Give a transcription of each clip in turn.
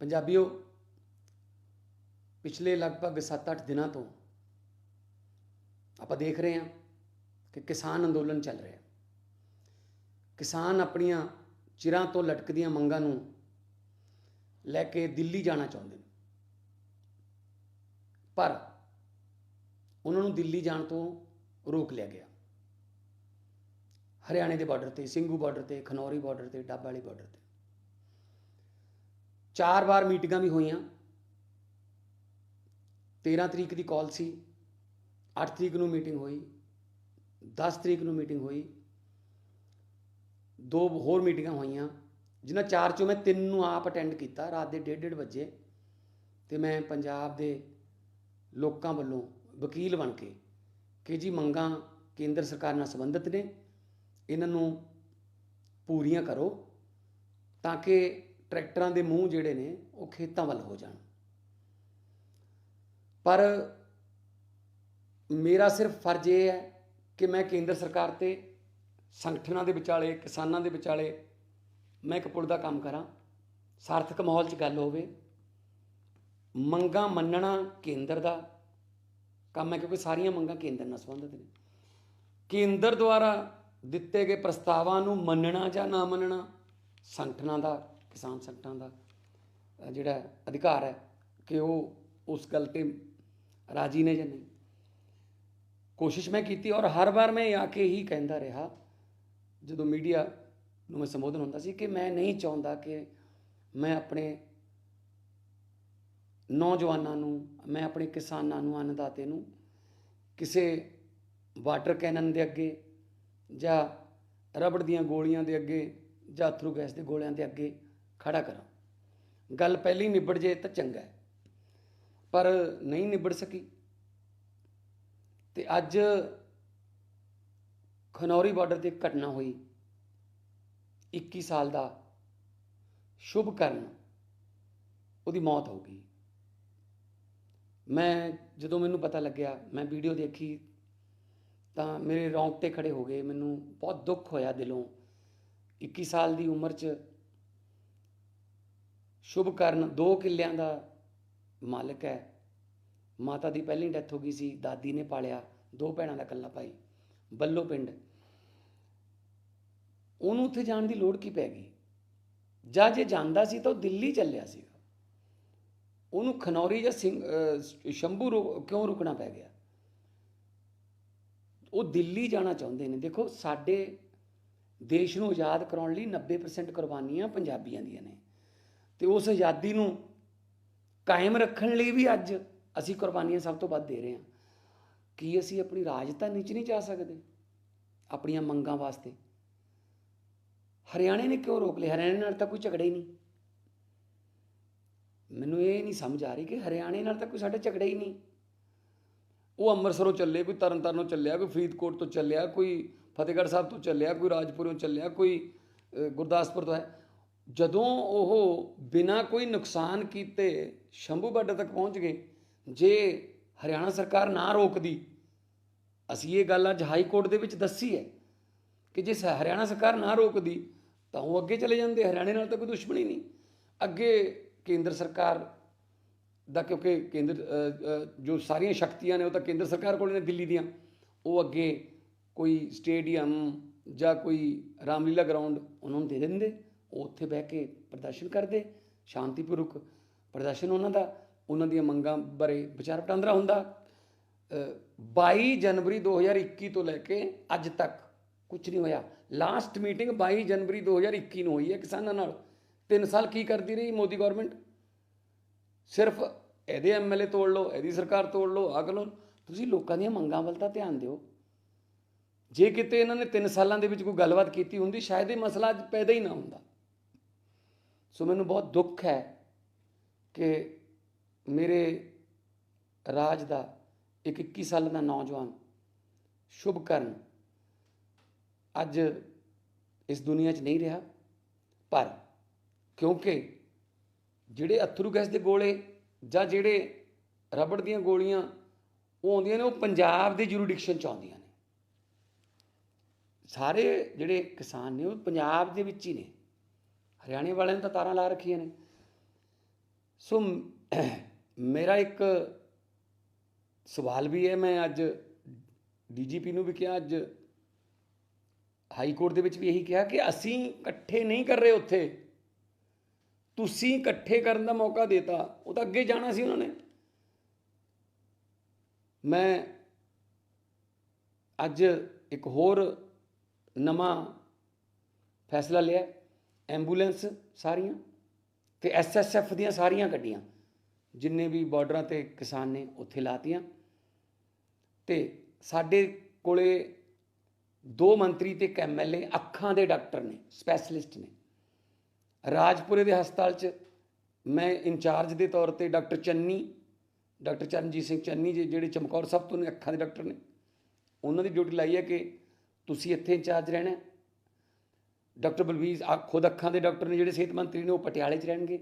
ਪੰਜਾਬੀਓ, ਪਿਛਲੇ ਲਗਭਗ 7-8 ਦਿਨਾਂ ਤੋਂ ਆਪਾਂ ਦੇਖ ਰਹੇ ਹਾਂ ਕਿ ਕਿਸਾਨ ਅੰਦੋਲਨ ਚੱਲ ਰਿਹਾ। ਕਿਸਾਨ ਆਪਣੀਆਂ ਚਿਰਾਂ ਤੋਂ ਲਟਕਦੀਆਂ ਮੰਗਾਂ ਨੂੰ ਲੈ ਕੇ ਦਿੱਲੀ ਜਾਣਾ ਚਾਹੁੰਦੇ ਨੇ। ਪਰ ਉਹਨਾਂ ਨੂੰ ਦਿੱਲੀ ਜਾਣ ਤੋਂ ਰੋਕ ਲਿਆ ਗਿਆ। ਹਰਿਆਣੇ ਦੇ ਬਾਰਡਰ ਤੇ ਸਿੰਘੂ ਬਾਰਡਰ ਤੇ, ਖਨੌਰੀ ਬਾਰਡਰ ਤੇ, ਡੱਬ ਵਾਲੀ ਬਾਰਡਰ ਤੇ। ਚਾਰ ਵਾਰ ਮੀਟਿੰਗਾਂ ਵੀ ਹੋਈਆਂ। 13 ਤਰੀਕ ਦੀ ਕਾਲ ਸੀ 8 ਤਰੀਕ ਨੂੰ ਮੀਟਿੰਗ ਹੋਈ 10 ਤਰੀਕ ਨੂੰ ਮੀਟਿੰਗ ਹੋਈ, ਦੋ ਹੋਰ ਮੀਟਿੰਗਾਂ ਹੋਈਆਂ, ਜਿਨ੍ਹਾਂ ਚਾਰ ਚੋਂ ਮੈਂ ਤਿੰਨ ਨੂੰ ਆਪ ਅਟੈਂਡ ਕੀਤਾ, ਰਾਤ ਦੇ 1:30 ਵਜੇ ਤੇ ਮੈਂ ਪੰਜਾਬ ਦੇ ਲੋਕਾਂ ਵੱਲੋਂ ਵਕੀਲ ਬਣ ਕੇ ਕਿ ਜੀ ਮੰਗਾਂ ਕੇਂਦਰ ਸਰਕਾਰ ਨਾਲ ਸੰਬੰਧਿਤ ਨੇ, ਇਹਨਾਂ ਨੂੰ ਪੂਰੀਆਂ ਕਰੋ ਤਾਂ ਕਿ ਟਰੈਕਟਰਾਂ ਦੇ ਮੂੰਹ ਜਿਹੜੇ ਨੇ, ਉਹ ਖੇਤਾਂ ਵੱਲ ਹੋ ਜਾਣ। ਪਰ ਮੇਰਾ ਸਿਰਫ ਫਰਜ਼ ਇਹ ਹੈ ਕਿ ਮੈਂ ਕੇਂਦਰ ਸਰਕਾਰ ਤੇ, ਸੰਗਠਨਾਂ ਦੇ ਵਿਚਾਲੇ, ਕਿਸਾਨਾਂ ਦੇ ਵਿਚਾਲੇ ਮੈਂ ਇੱਕ ਪੁਲ ਦਾ ਕੰਮ ਕਰਾਂ। ਸਾਰਥਕ ਮਾਹੌਲ 'ਚ ਗੱਲ ਹੋਵੇ, ਮੰਗਾਂ ਮੰਨਣਾ ਕੇਂਦਰ ਦਾ ਕੰਮ ਹੈ, ਕਿਉਂਕਿ ਸਾਰੀਆਂ ਮੰਗਾਂ ਕੇਂਦਰ ਨਾਲ ਸੰਬੰਧਿਤ ਨੇ। ਕੇਂਦਰ ਦੁਆਰਾ ਦਿੱਤੇ ਗਏ ਪ੍ਰਸਤਾਵਾਂ ਨੂੰ ਮੰਨਣਾ ਜਾਂ ਨਾ ਮੰਨਣਾ ਸੰਗਠਨਾਂ ਦਾ ਕਿਸਾਨ ਸੰਗਠਨਾਂ ਦਾ ਜਿਹੜਾ ਅਧਿਕਾਰ ਹੈ ਕਿ ਉਹ ਉਸ ਗੱਲ ਤੇ ਰਾਜੀ ਨੇ ਜਾਂ ਨਹੀਂ। ਕੋਸ਼ਿਸ਼ ਮੈਂ ਕੀਤੀ ਔਰ ਹਰ ਵਾਰ ਮੈਂ ਆ ਕੇ ਹੀ ਕਹਿੰਦਾ ਰਿਹਾ, ਜਦੋਂ ਮੀਡੀਆ ਨੂੰ ਮੈਂ ਸੰਬੋਧਨ ਹੁੰਦਾ ਸੀ ਕਿ ਮੈਂ ਨਹੀਂ ਚਾਹੁੰਦਾ ਕਿ ਮੈਂ ਆਪਣੇ ਨੌਜਵਾਨਾਂ ਨੂੰ, ਮੈਂ ਆਪਣੇ ਕਿਸਾਨਾਂ ਨੂੰ, ਅੰਨਦਾਤੇ ਨੂੰ ਕਿਸੇ ਵਾਟਰ ਕੈਨਨ ਦੇ ਅੱਗੇ ਜਾਂ ਰਬੜ ਦੀਆਂ ਗੋਲੀਆਂ ਦੇ ਅੱਗੇ ਜਾਂ ਅਥਰੂ ਗੈਸ ਦੇ ਗੋਲਿਆਂ ਦੇ ਅੱਗੇ ਖੜਾ ਕਰਾਂ। ਗੱਲ ਪਹਿਲੀ ਨਿਬੜ ਜੇ ਤਾਂ ਚੰਗਾ ਹੈ, ਪਰ ਨਹੀਂ ਨਿਬੜ ਸਕੀ। ਤੇ ਅੱਜ ਖਨੌਰੀ ਬਾਰਡਰ ਤੇ ਇੱਕ ਘਟਨਾ ਹੋਈ 21 ਸਾਲ ਦਾ ਸ਼ੁਭ ਕਰਨ, ਉਹਦੀ ਮੌਤ ਹੋ ਗਈ। ਮੈਂ ਜਦੋਂ ਮੈਨੂੰ ਪਤਾ ਲੱਗਿਆ, ਮੈਂ ਵੀਡੀਓ ਦੇਖੀ, ਤਾਂ ਮੇਰੇ ਰੌਂਗਟੇ ਖੜੇ ਹੋ ਗਏ। ਮੈਨੂੰ ਬਹੁਤ ਦੁੱਖ ਹੋਇਆ ਦਿਲੋਂ। 21 ਸਾਲ ਦੀ ਉਮਰ 'ਚ ਸ਼ੁਭਕਰਨ ਦੋ ਕਿੱਲਿਆਂ ਦਾ ਮਾਲਕ ਹੈ। ਮਾਤਾ ਦੀ ਪਹਿਲੀ ਡੈਥ ਹੋ ਗਈ ਸੀ, ਦਾਦੀ ਨੇ ਪਾਲਿਆ, ਦੋ ਭੈਣਾਂ ਦਾ ਇਕੱਲਾ ਭਾਈ, ਬੱਲੋ ਪਿੰਡ। ਉਹਨੂੰ ਉੱਥੇ ਜਾਣ ਦੀ ਲੋੜ ਕੀ ਪੈ ਗਈ? ਜਾਂ ਜੇ ਜਾਂਦਾ ਸੀ ਤਾਂ ਉਹ ਦਿੱਲੀ ਚੱਲਿਆ ਸੀ। ਉਹਨੂੰ ਖਨੌਰੀ ਜਾਂ ਸਿੰਘ ਸ਼ੰਭੂ ਰੁ- ਕਿਉਂ ਰੁਕਣਾ ਪੈ ਗਿਆ? ਉਹ ਦਿੱਲੀ ਜਾਣਾ ਚਾਹੁੰਦੇ ਨੇ। ਦੇਖੋ, ਸਾਡੇ ਦੇਸ਼ ਨੂੰ ਆਜ਼ਾਦ ਕਰਾਉਣ ਲਈ 90% ਕੁਰਬਾਨੀਆਂ ਪੰਜਾਬੀਆਂ ਦੀਆਂ ਨੇ। ਤੇ ਉਸ ਆਜ਼ਾਦੀ ਨੂੰ ਕਾਇਮ ਰੱਖਣ ਲਈ ਵੀ ਅੱਜ ਅਸੀਂ ਕੁਰਬਾਨੀਆਂ ਸਭ ਤੋਂ ਵੱਧ ਦੇ ਰਹੇ ਹਾਂ। ਕੀ ਅਸੀਂ ਆਪਣੀ ਰਾਜਧਾਨੀ 'ਚ ਨਹੀਂ ਜਾ ਸਕਦੇ? ਆਪਣੀਆਂ ਮੰਗਾਂ ਵਾਸਤੇ। ਹਰਿਆਣੇ ਨੇ ਕਿਉਂ ਰੋਕ ਲਿਆ? ਹਰਿਆਣੇ ਨਾਲ ਤਾਂ ਕੋਈ ਝਗੜਾ ਹੀ ਨਹੀਂ। ਮੈਨੂੰ ਇਹ ਨਹੀਂ ਸਮਝ ਆ ਰਹੀ ਕਿ ਹਰਿਆਣੇ ਨਾਲ ਤਾਂ ਕੋਈ ਸਾਡਾ ਝਗੜਾ ਹੀ ਨਹੀਂ। ਉਹ ਅੰਮ੍ਰਿਤਸਰੋਂ ਚੱਲੇ, ਕੋਈ ਤਰਨਤਾਰਨੋਂ ਚੱਲਿਆ, ਕੋਈ ਫਰੀਦਕੋਟ ਤੋਂ ਚੱਲਿਆ, ਕੋਈ ਫਤਿਹਗੜ੍ਹ ਸਾਹਿਬ ਤੋਂ ਚੱਲਿਆ, ਕੋਈ ਰਾਜਪੁਰੋਂ ਚੱਲਿਆ, ਕੋਈ ਗੁਰਦਾਸਪੁਰ ਤੋਂ ਹੈ। ਜਦੋਂ ਉਹ ਬਿਨਾਂ ਕੋਈ ਨੁਕਸਾਨ ਕੀਤੇ ਸ਼ੰਭੂ ਬਾਰਡਰ ਤੱਕ ਪਹੁੰਚ ਗਏ, ਜੇ ਹਰਿਆਣਾ ਸਰਕਾਰ ਨਾ ਰੋਕਦੀ, ਅਸੀਂ ਇਹ ਗੱਲ ਅੱਜ ਹਾਈ ਕੋਰਟ ਦੇ ਵਿੱਚ ਦੱਸੀ ਹੈ ਕਿ ਜੇ ਸ- ਹਰਿਆਣਾ ਸਰਕਾਰ ਨਾ ਰੋਕਦੀ, ਤਾਂ ਉਹ ਅੱਗੇ ਚਲੇ ਜਾਂਦੇ, ਹਰਿਆਣੇ ਨਾਲ ਤਾਂ ਕੋਈ ਦੁਸ਼ਮਣੀ ਨਹੀਂ। ਅੱਗੇ ਕੇਂਦਰ ਸਰਕਾਰ ਦਾ, ਕਿਉਂਕਿ ਕੇਂਦਰ ਜੋ ਸਾਰੀਆਂ ਸ਼ਕਤੀਆਂ ਨੇ ਉਹ ਤਾਂ ਕੇਂਦਰ ਸਰਕਾਰ ਕੋਲ ਨੇ ਦਿੱਲੀ ਦੀਆਂ, ਉਹ ਅੱਗੇ ਕੋਈ ਸਟੇਡੀਅਮ ਜਾਂ ਕੋਈ ਰਾਮਲੀਲਾ ਗਰਾਊਂਡ ਉਹਨਾਂ ਨੂੰ ਦੇ ਦਿੰਦੇ। ਉਹ ਉੱਥੇ ਬਹਿ ਕੇ ਪ੍ਰਦਰਸ਼ਨ ਕਰਦੇ ਸ਼ਾਂਤੀਪੂਰਵਕ ਪ੍ਰਦਰਸ਼ਨ ਉਹਨਾਂ ਦਾ ਉਹਨਾਂ ਦੀਆਂ ਮੰਗਾਂ ਬਾਰੇ ਵਿਚਾਰ ਵਟਾਂਦਰਾ ਹੁੰਦਾ। ਅ, 22 ਜਨਵਰੀ 2021 ਤੋਂ ਲੈ ਕੇ ਅੱਜ ਤੱਕ ਕੁਝ ਨਹੀਂ ਹੋਇਆ। ਲਾਸਟ ਮੀਟਿੰਗ 22 ਜਨਵਰੀ 2021 ਨੂੰ ਹੋਈ ਹੈ ਕਿਸਾਨਾਂ ਨਾਲ। 3 ਸਾਲ ਕੀ ਕਰਦੀ ਰਹੀ ਮੋਦੀ ਗਵਰਨਮੈਂਟ ਸਿਰਫ ਇਹਦੇ ਐਮਐਲਏ ਤੋੜ ਲਓ ਇਹਦੀ ਸਰਕਾਰ ਤੋੜ ਲਓ ਆਹ ਲਓ ਤੁਸੀਂ ਲੋਕਾਂ ਦੀਆਂ ਮੰਗਾਂ ਵੱਲ ਤਾਂ ਧਿਆਨ ਦਿਓ। ਜੇ ਕਿਤੇ ਇਹਨਾਂ ਨੇ 3 ਸਾਲਾਂ ਦੇ ਵਿੱਚ ਕੋਈ ਗੱਲਬਾਤ ਕੀਤੀ ਹੁੰਦੀ ਸ਼ਾਇਦ ਇਹ ਮਸਲਾ ਅੱਜ ਪੈਦਾ ਹੀ ਨਾ ਹੁੰਦਾ। ਸੋ ਮੈਨੂੰ ਬਹੁਤ ਦੁੱਖ ਹੈ ਕਿ ਮੇਰੇ ਰਾਜ ਦਾ ਇੱਕ 21 ਸਾਲ ਦਾ ਨੌਜਵਾਨ ਸ਼ੁਭ ਕਰਨ ਅੱਜ ਇਸ ਦੁਨੀਆ 'ਚ ਨਹੀਂ ਰਿਹਾ, ਪਰ ਕਿਉਂਕਿ ਜਿਹੜੇ ਅਥਰੂ ਗੈਸ ਦੇ ਗੋਲੇ ਜਾਂ ਜਿਹੜੇ ਰਬੜ ਦੀਆਂ ਗੋਲੀਆਂ ਉਹ ਆਉਂਦੀਆਂ ਨੇ, ਉਹ ਪੰਜਾਬ ਦੇ ਜੁਰੀਡਿਕਸ਼ਨ ਚ ਆਉਂਦੀਆਂ ਨੇ। ਸਾਰੇ ਜਿਹੜੇ ਕਿਸਾਨ ਨੇ ਉਹ ਪੰਜਾਬ ਦੇ ਵਿੱਚ ਹੀ ਨੇ। ਹਰਿਆਣੇ ਵਾਲਿਆਂ ਨੇ ਤਾਂ ਤਾਰਾਂ ਲਾ ਰੱਖੀਆਂ ਨੇ। ਸੋ ਮੇਰਾ ਇੱਕ ਸਵਾਲ ਵੀ ਹੈ, ਮੈਂ ਅੱਜ ਡੀਜੀਪੀ ਨੂੰ ਵੀ ਕਿਹਾ, ਅੱਜ ਹਾਈ ਕੋਰਟ ਦੇ ਵਿੱਚ ਵੀ ਇਹੀ ਕਿਹਾ ਕਿ ਅਸੀਂ ਇਕੱਠੇ ਨਹੀਂ ਕਰ ਰਹੇ ਉੱਥੇ। ਤੁਸੀਂ ਇਕੱਠੇ ਕਰਨ ਦਾ ਮੌਕਾ ਦੇਤਾ, ਉਹ ਤਾਂ ਅੱਗੇ ਜਾਣਾ ਸੀ ਉਹਨਾਂ ਨੇ। ਮੈਂ ਅੱਜ ਇੱਕ ਹੋਰ ਨਵਾਂ ਫੈਸਲਾ ਲਿਆ। ਐਂਬੂਲੈਂਸ ਸਾਰੀਆਂ ਤੇ ਐਸਐਸਐਫ ਦੀਆਂ ਸਾਰੀਆਂ ਗੱਡੀਆਂ, ਜਿੰਨੇ ਵੀ ਬਾਰਡਰਾਂ ਤੇ ਕਿਸਾਨ ਨੇ ਉੱਥੇ ਲਾਤੀਆਂ। ਤੇ ਸਾਡੇ ਕੋਲੇ ਦੋ ਮੰਤਰੀ ਤੇ ਇੱਕ ਐਮਐਲਏ ਅੱਖਾਂ ਦੇ ਡਾਕਟਰ ਨੇ, ਸਪੈਸ਼ਲਿਸਟ ਨੇ। ਰਾਜਪੁਰੇ ਦੇ ਹਸਪਤਾਲ 'ਚ ਮੈਂ ਇੰਚਾਰਜ ਦੇ ਤੌਰ ਤੇ ਡਾਕਟਰ ਚੰਨੀ, ਡਾਕਟਰ ਚਰਨਜੀਤ ਸਿੰਘ ਚੰਨੀ ਜੀ, ਜਿਹੜੇ ਚਮਕੌਰ ਸਾਹਿਬ ਤੋਂ ਨੇ ਅੱਖਾਂ ਦੇ ਡਾਕਟਰ ਨੇ, ਉਹਨਾਂ ਦੀ ਡਿਊਟੀ ਲਾਈ ਹੈ ਕਿ ਤੁਸੀਂ ਇੱਥੇ ਇੰਚਾਰਜ ਰਹਿਣਾ ਡਾਕਟਰ ਬਲਵੀਰ ਆ ਖੁਦ ਅੱਖਾਂ ਦੇ ਡਾਕਟਰ ਨੇ ਜਿਹੜੇ ਸਿਹਤ ਮੰਤਰੀ ਨੇ, ਉਹ ਪਟਿਆਲੇ 'ਚ ਰਹਿਣਗੇ।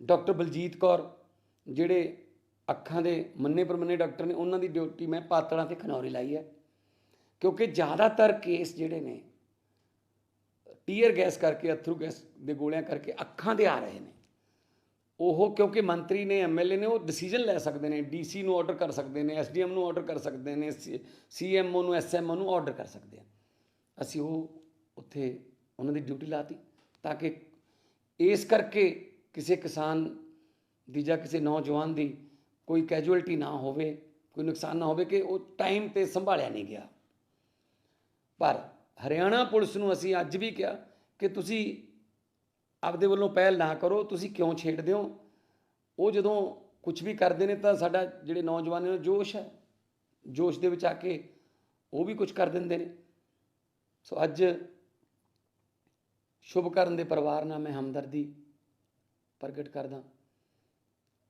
ਡਾਕਟਰ ਬਲਜੀਤ ਕੌਰ, ਜਿਹੜੇ ਅੱਖਾਂ ਦੇ ਮੰਨੇ ਪਰਮੰਨੇ ਡਾਕਟਰ ਨੇ, ਉਹਨਾਂ ਦੀ ਡਿਊਟੀ ਮੈਂ ਪਾਤੜਾਂ ਤੇ ਖਨੌਰੀ ਲਾਈ ਹੈ। ਕਿਉਂਕਿ ਜ਼ਿਆਦਾਤਰ ਕੇਸ ਜਿਹੜੇ ਨੇ, ਟੀਅਰ ਗੈਸ ਕਰਕੇ, ਅਥਰੂ ਗੈਸ ਦੇ ਗੋਲਿਆਂ ਕਰਕੇ ਅੱਖਾਂ ਦੇ ਆ ਰਹੇ ਨੇ। ਉਹ ਕਿਉਂਕਿ ਮੰਤਰੀ ਨੇ ਐਮਐਲਏ ਨੇ, ਉਹ ਡਿਸੀਜਨ ਲੈ ਸਕਦੇ ਨੇ ਡੀਸੀ ਨੂੰ ਆਰਡਰ ਕਰ ਸਕਦੇ ਨੇ ਐਸਡੀਐਮ ਨੂੰ ਆਰਡਰ ਕਰ ਸਕਦੇ ਨੇ ਸੀਐਮਓ ਨੂੰ ਐਸਐਮਓ ਨੂੰ ਆਰਡਰ ਕਰ ਸਕਦੇ ਆ ਅਸੀਂ ਉਹ ਉੱਥੇ ਉਹਨਾਂ ਦੀ ਡਿਊਟੀ ਲਾਤੀ ਤਾਂ ਕਿ ਇਸ ਕਰਕੇ ਕਿਸੇ ਕਿਸਾਨ ਦੀ ਜਾਂ ਕਿਸੇ ਨੌਜਵਾਨ ਦੀ ਕੋਈ ਕੈਜੂਅਲਟੀ ਨਾ ਹੋਵੇ, ਕੋਈ ਨੁਕਸਾਨ ਨਾ ਹੋਵੇ ਕਿ ਉਹ ਟਾਈਮ ਤੇ ਸੰਭਾਲਿਆ ਨਹੀਂ ਗਿਆ। ਪਰ ਹਰਿਆਣਾ ਪੁਲਿਸ ਨੂੰ ਅਸੀਂ ਅੱਜ ਵੀ ਕਿਹਾ ਕਿ ਤੁਸੀਂ ਆਪਦੇ ਵੱਲੋਂ ਪਹਿਲ ਨਾ ਕਰੋ, ਤੁਸੀਂ ਕਿਉਂ ਛੇੜਦੇ ਹੋ? ਉਹ ਜਦੋਂ ਕੁਝ ਵੀ ਕਰਦੇ ਨੇ ਤਾਂ ਸਾਡਾ ਜਿਹੜੇ ਨੌਜਵਾਨ ਨੇ ਜੋਸ਼ ਹੈ। ਜੋਸ਼ ਦੇ ਵਿੱਚ ਆ ਕੇ ਉਹ ਵੀ ਕੁਝ ਕਰ ਦਿੰਦੇ ਨੇ। ਸੋ ਅੱਜ ਸ਼ੁਭਕਰਨ ਦੇ ਪਰਿਵਾਰ ਨਾਲ ਮੈਂ ਹਮਦਰਦੀ ਪ੍ਰਗਟ ਕਰਦਾ।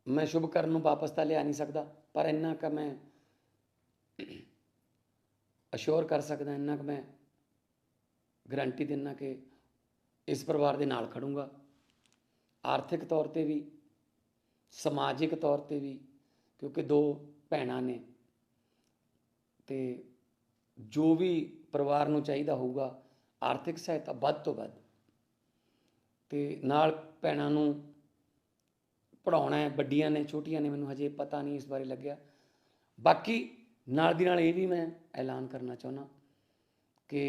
ਮੈਂ ਸ਼ੁਭਕਰਨ ਨੂੰ ਵਾਪਸ ਤਾਂ ਲਿਆ ਨਹੀਂ ਸਕਦਾ, ਪਰ ਇੰਨਾ ਕੁ ਮੈਂ ਅਸ਼ੋਰ ਕਰ ਸਕਦਾ, ਇੰਨਾ ਕੁ ਮੈਂ ਗਰੰਟੀ ਦਿੰਨਾ ਕਿ ਇਸ ਪਰਿਵਾਰ ਦੇ ਨਾਲ ਖੜੂੰਗਾ। ਆਰਥਿਕ ਤੌਰ ਤੇ ਵੀ, ਸਮਾਜਿਕ ਤੌਰ ਤੇ ਵੀ, ਕਿਉਂਕਿ ਦੋ ਭੈਣਾਂ ਨੇ। ਤੇ ਜੋ ਵੀ ਪਰਿਵਾਰ ਨੂੰ ਚਾਹੀਦਾ ਹੋਊਗਾ, ਆਰਥਿਕ ਸਹਾਇਤਾ ਵੱਧ ਤੋਂ ਵੱਧ ਤੇ ਨਾਲ ਭੈਣਾਂ ਨੂੰ ਪੜਾਉਣਾ ਹੈ, ਵੱਡੀਆਂ ਨੇ, ਛੋਟੀਆਂ ਨੇ, ਮੈਨੂੰ ਹਜੇ ਪਤਾ ਨਹੀਂ ਇਸ ਬਾਰੇ ਲੱਗਿਆ। ਬਾਕੀ ਨਾਲ ਦੀ ਨਾਲ ਇਹ ਵੀ ਮੈਂ ਐਲਾਨ ਕਰਨਾ ਚਾਹੁੰਦਾ ਕਿ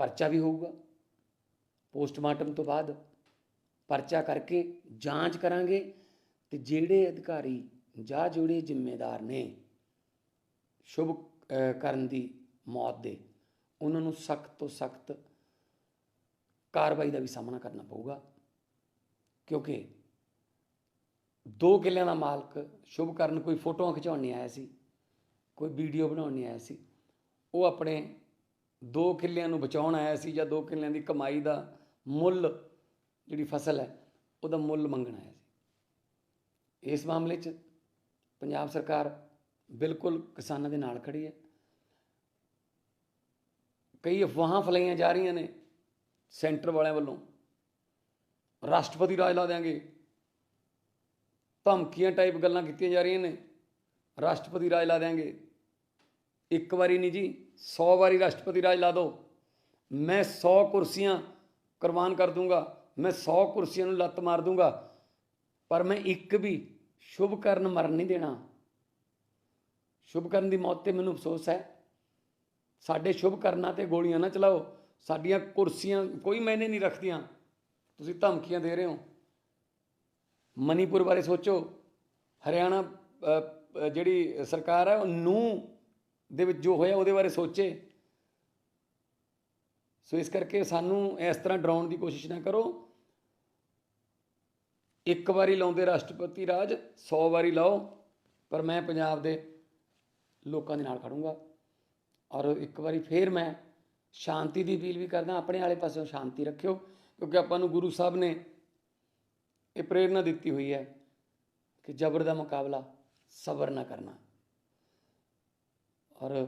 ਪਰਚਾ ਵੀ ਹੋਊਗਾ। ਪੋਸਟਮਾਰਟਮ ਤੋਂ ਬਾਅਦ ਪਰਚਾ ਕਰਕੇ ਜਾਂਚ ਕਰਾਂਗੇ ਤੇ ਜਿਹੜੇ ਅਧਿਕਾਰੀ ਜਾਂ ਜਿਹੜੇ ਜ਼ਿੰਮੇਦਾਰ ਨੇ ਸ਼ੁਭ ਕਰਨ ਦੀ ਮੌਤ ਦੇ, ਉਹਨਾਂ ਨੂੰ ਸਖਤ ਤੋਂ ਸਖਤ ਕਾਰਵਾਈ ਦਾ ਵੀ ਸਾਹਮਣਾ ਕਰਨਾ ਪਊਗਾ। ਕਿਉਂਕਿ ਦੋ ਕਿੱਲਿਆਂ ਦਾ ਮਾਲਕ ਸ਼ੁਭ ਕਰਨ ਕੋਈ ਫੋਟੋਆਂ ਖਿਚਾਉਣ ਨਹੀਂ ਆਇਆ ਸੀ, ਕੋਈ ਵੀਡੀਓ ਬਣਾਉਣ ਨਹੀਂ ਆਇਆ ਸੀ। ਉਹ ਆਪਣੇ ਦੋ ਕਿੱਲਿਆਂ ਨੂੰ ਬਚਾਉਣ ਆਇਆ ਸੀ ਜਾਂ ਦੋ ਕਿੱਲਿਆਂ ਦੀ ਕਮਾਈ ਦਾ ਮੁੱਲ ਜਿਹੜੀ ਫਸਲ ਹੈ, ਉਹਦਾ ਮੁੱਲ ਮੰਗਣ ਆਇਆ ਸੀ। ਇਸ ਮਾਮਲੇ 'ਚ ਪੰਜਾਬ ਸਰਕਾਰ ਬਿਲਕੁਲ ਕਿਸਾਨਾਂ ਦੇ ਨਾਲ ਖੜੀ ਹੈ। ਕਈ ਅਫਵਾਹਾਂ ਫਲਾਈਆਂ ਜਾ ਰਹੀਆਂ ਨੇ ਸੈਂਟਰ ਵਾਲਿਆਂ ਵੱਲੋਂ ਰਾਸ਼ਟਰਪਤੀ ਰਾਜ ਲਾ ਦਿਆਂਗੇ। ਧਮਕੀਆਂ ਟਾਈਪ ਗੱਲਾਂ ਕੀਤੀਆਂ ਜਾ ਰਹੀਆਂ ਨੇ। ਰਾਸ਼ਟਰਪਤੀ ਰਾਜ ਲਾ ਦਿਆਂਗੇ। ਇੱਕ ਵਾਰੀ ਨਹੀਂ ਜੀ 100 ਵਾਰੀ ਰਾਸ਼ਟਰਪਤੀ ਰਾਜ ਲਾ ਦਿਓ ਮੈਂ 100 ਕੁਰਸੀਆਂ ਕੁਰਬਾਨ ਕਰ ਦੂੰਗਾ। ਮੈਂ 100 ਕੁਰਸੀਆਂ ਨੂੰ ਲੱਤ ਮਾਰ ਦੂੰਗਾ। ਪਰ ਮੈਂ ਇੱਕ ਵੀ ਸ਼ੁਭ ਕਰਨ ਮਰਨ ਨਹੀਂ ਦੇਣਾ। ਸ਼ੁਭ ਕਰਨ ਦੀ ਮੌਤ ਤੇ ਮੈਨੂੰ ਅਫਸੋਸ ਹੈ। ਸਾਡੇ ਸ਼ੁਭ ਕਰਨਾਂ ਤੇ ਗੋਲੀਆਂ ਨਾ ਚਲਾਓ। ਸਾਡੀਆਂ ਕੁਰਸੀਆਂ ਕੋਈ ਮੈਨੇ ਨਹੀਂ ਰੱਖਦੀਆਂ। ਤੁਸੀਂ ਧਮਕੀਆਂ ਦੇ ਰਹੇ ਹੋ। ਮਨੀਪੁਰ ਬਾਰੇ ਸੋਚੋ। ਹਰਿਆਣਾ ਜਿਹੜੀ ਸਰਕਾਰ ਹੈ, ਉਹ ਨੂੰ ਦੇ ਵਿੱਚ ਜੋ ਹੋਇਆ, ਉਹਦੇ ਬਾਰੇ ਸੋਚੇ। ਸੋ ਇਸ ਕਰਕੇ ਸਾਨੂੰ ਇਸ ਤਰ੍ਹਾਂ ਡਰਾਉਣ ਦੀ ਕੋਸ਼ਿਸ਼ ਨਾ ਕਰੋ। ਇੱਕ ਵਾਰੀ ਲਾਉਂਦੇ ਰਾਸ਼ਟਰਪਤੀ ਰਾਜ 100 ਵਾਰੀ ਲਾਓ, ਪਰ ਮੈਂ ਪੰਜਾਬ ਦੇ ਲੋਕਾਂ ਦੇ ਨਾਲ ਖੜੂੰਗਾ। ਔਰ ਇੱਕ ਵਾਰੀ ਫੇਰ ਮੈਂ ਸ਼ਾਂਤੀ ਦੀ ਅਪੀਲ ਵੀ ਕਰਦਾ, ਆਪਣੇ ਵਾਲੇ ਪਾਸਿਓਂ ਸ਼ਾਂਤੀ ਰੱਖਿਓ, ਕਿਉਂਕਿ ਆਪਾਂ ਨੂੰ ਗੁਰੂ ਸਾਹਿਬ ਨੇ ਇਹ ਪ੍ਰੇਰਣਾ ਦਿੱਤੀ ਹੋਈ ਹੈ ਕਿ ਜ਼ਬਰ ਦਾ ਮੁਕਾਬਲਾ ਸਬਰ ਨਾ ਕਰਨਾ। ਔਰ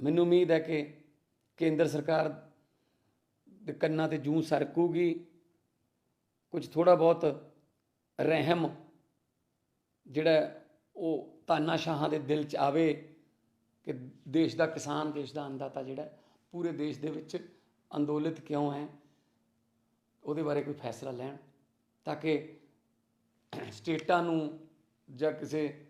ਮੈਨੂੰ ਉਮੀਦ ਹੈ ਕਿ ਕੇਂਦਰ ਸਰਕਾਰ ਦੇ ਕੰਨਾਂ ਤੇ ਜੂੰ ਸਰਕੂਗੀ, ਕੁਝ ਥੋੜਾ ਬਹੁਤ ਰਹਿਮ ਜਿਹੜਾ ਉਹ ਤਾਨਾਸ਼ਾਹਾਂ ਦੇ ਦਿਲ 'ਚ ਆਵੇ ਕਿ ਦੇਸ਼ ਦਾ ਕਿਸਾਨ, ਦੇਸ਼ ਦਾ ਅੰਦਾਤਾ ਜਿਹੜਾ ਪੂਰੇ ਦੇਸ਼ ਦੇ ਵਿੱਚ ਅੰਦੋਲਿਤ ਕਿਉਂ ਹੈ? ਉਹਦੇ ਬਾਰੇ ਕੋਈ ਫੈਸਲਾ ਲੈਣ ਤਾਂ ਕਿ ਸਟੇਟਾਂ ਨੂੰ ਜਾਂ ਕਿਸੇ